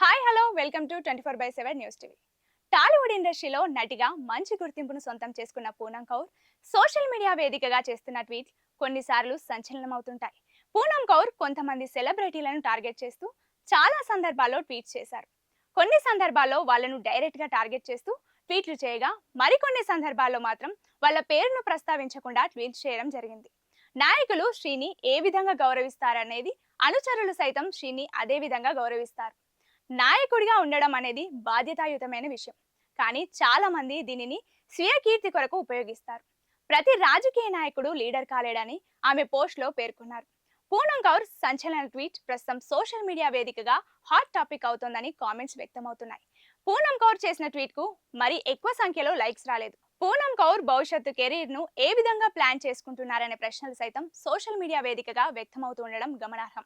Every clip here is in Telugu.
Hi hello welcome to twenty four by seven news TV Tollywood ఇండస్ట్రీలో నటిగా మంచి గుర్తింపును సొంతం చేసుకున్న పూనం కౌర్ సోషల్ మీడియా వేదికగా చేస్తున్న ట్వీట్ కొన్నిసార్లు సంచలనమవుతుంటాయి. పూనం కౌర్ కొంతమంది సెలబ్రిటీలను టార్గెట్ చేస్తూ చాలా సందర్భాల్లో ట్వీట్ చేశారు. కొన్ని సందర్భాల్లో వాళ్ళను డైరెక్ట్గా టార్గెట్ చేస్తూ ట్వీట్లు చేయగా మరికొన్ని సందర్భాల్లో మాత్రం వాళ్ళ పేరును ప్రస్తావించకుండా ట్వీట్ చేయడం జరిగింది. నాయకులు శ్రీని ఏ విధంగా గౌరవిస్తారనేది అనుచరులు సైతం శ్రీని అదే విధంగా గౌరవిస్తారు. నాయకుడిగా ఉండడం అనేది బాధ్యతాయుతమైన విషయం. కానీ చాలా మంది దీనిని స్వీయ కీర్తి కొరకు ఉపయోగిస్తారు. ప్రతి రాజకీయ నాయకుడు లీడర్ కాలేడని ఆమె పోస్ట్లో పేర్కొన్నారు. పూనం కౌర్ సంచలన ట్వీట్ ప్రస్తుతం సోషల్ మీడియా వేదికగా హాట్ టాపిక్ అవుతోందని కామెంట్స్ వ్యక్తమవుతున్నాయి. పూనం కౌర్ చేసిన ట్వీట్కు మరి ఎక్కువ సంఖ్యలో లైక్స్ రాలేదు. పూనం కౌర్ భవిష్యత్తు కెరీర్ను ఏ విధంగా ప్లాన్ చేసుకుంటున్నారనే ప్రశ్నలు సైతం సోషల్ మీడియా వేదికగా వ్యక్తమవుతుండడం గమనార్హం.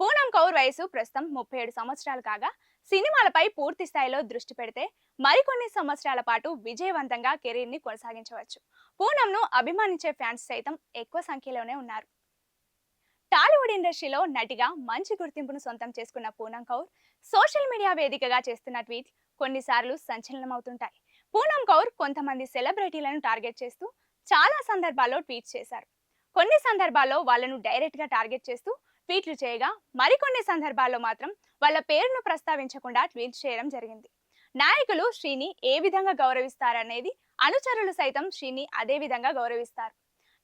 పూనం కౌర్ వయసు ప్రస్తుతం ముప్పై ఏడు సంవత్సరాలు కాగా సినిమాలపై పూర్తి స్థాయిలో దృష్టి పెడితే మరికొన్ని సంవత్సరాల పాటు విజయవంతంగా కెరీర్ని కొనసాగించవచ్చు. పూనంను అభిమానించే ఫ్యాన్స్ సైతం ఎక్కువ సంఖ్యలోనే ఉన్నారు. టాలీవుడ్ ఇండస్ట్రీలో నటిగా మంచి గుర్తింపును సొంతం చేసుకున్న పూనం కౌర్ సోషల్ మీడియా వేదికగా చేస్తున్న ట్వీట్ కొన్నిసార్లు సంచలనమవుతుంటాయి. పూనం కౌర్ కొంతమంది సెలబ్రిటీలను టార్గెట్ చేస్తూ చాలా సందర్భాల్లో ట్వీట్ చేశారు. కొన్ని సందర్భాల్లో వాళ్ళను డైరెక్ట్గా టార్గెట్ చేస్తూ ట్వీట్లు చేయగా మరికొన్ని సందర్భాల్లో మాత్రం వాళ్ళ పేరును ప్రస్తావించకుండా ట్వీట్ చేయడం జరిగింది. నాయకులు శ్రీని ఏ విధంగా గౌరవిస్తారనేది అనుచరులు సైతం శ్రీని అదే విధంగా గౌరవిస్తారు.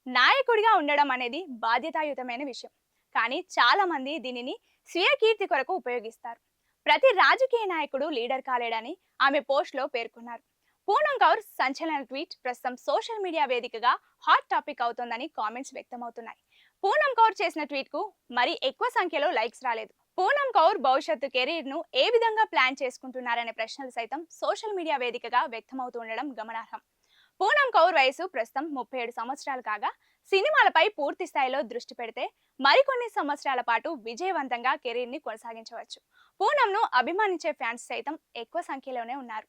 నాయకుడిగా ఉండడం అనేది బాధ్యతాయుతమైన విషయం. కానీ చాలా మంది దీనిని స్వీయ కీర్తి కొరకు ఉపయోగిస్తారు. ప్రతి రాజకీయ నాయకుడు లీడర్ కాలేడని ఆమె పోస్ట్లో పేర్కొన్నారు. పూనం కౌర్ సంచలన ట్వీట్ ప్రస్తుతం సోషల్ మీడియా వేదికగా హాట్ టాపిక్ అవుతోందని కామెంట్స్ వ్యక్తమవుతున్నాయి. పూనం కౌర్ చేసిన ట్వీట్కు మరి ఎక్కువ సంఖ్యలో లైక్స్ రాలేదు. పూనం కౌర్ భవిష్యత్తు కెరీర్ను ఏ విధంగా ప్లాన్ చేసుకుంటున్నారనే ప్రశ్నలు సైతం సోషల్ మీడియా వేదికగా వ్యక్తమవుతుండడం గమనార్హం. పూనం కౌర్ వయసు ప్రస్తుతం ముప్పై ఏడు సంవత్సరాలు కాగా సినిమాలపై పూర్తి స్థాయిలో దృష్టి పెడితే మరికొన్ని సంవత్సరాల పాటు విజయవంతంగా కెరీర్ని కొనసాగించవచ్చు. పూనంను అభిమానించే ఫ్యాన్స్ సైతం ఎక్కువ సంఖ్యలోనే ఉన్నారు.